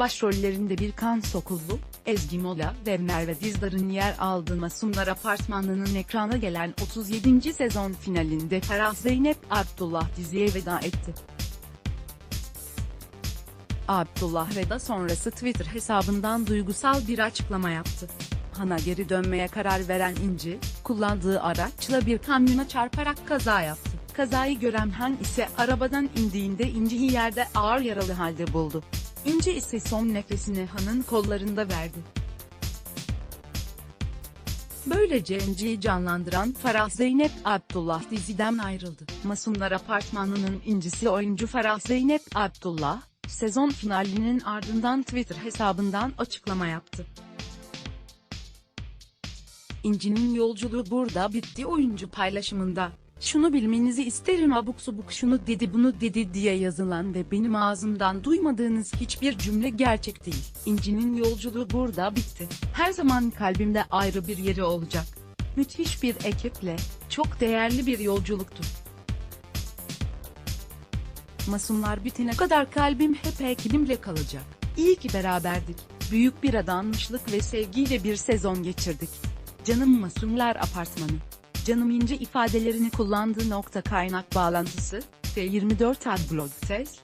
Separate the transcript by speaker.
Speaker 1: Başrollerinde Birkan Sokullu, Ezgi Mola ve Merve Dizdar'ın yer aldığı Masumlar Apartmanı'nın ekrana gelen 37. sezon finalinde Ferah Zeynep Abdullah diziye veda etti. Abdullah veda sonrası Twitter hesabından duygusal bir açıklama yaptı. Han'a geri dönmeye karar veren İnci, kullandığı araçla bir kamyona çarparak kaza yaptı. Kazayı gören Han ise arabadan indiğinde İnci'yi yerde ağır yaralı halde buldu. İnci ise son nefesini Han'ın kollarında verdi. Böylece İnci'yi canlandıran Farah Zeynep Abdullah diziden ayrıldı. Masumlar Apartmanı'nın incisi oyuncu Farah Zeynep Abdullah, sezon finalinin ardından Twitter hesabından açıklama yaptı. İnci'nin yolculuğu burada bitti oyuncu paylaşımında. Şunu bilmenizi isterim abuk subuk şunu dedi bunu dedi diye yazılan ve benim ağzımdan duymadığınız hiçbir cümle gerçek değil. İnci'nin yolculuğu burada bitti. Her zaman kalbimde ayrı bir yeri olacak. Müthiş bir ekiple, çok değerli bir yolculuktu. Masumlar bitene kadar kalbim hep ekibimle kalacak. İyi ki beraberdik. Büyük bir adanmışlık ve sevgiyle bir sezon geçirdik. Canım Masumlar Apartmanı. Canım ince ifadelerini kullandığı nokta kaynak bağlantısı, F24 Adblog ses,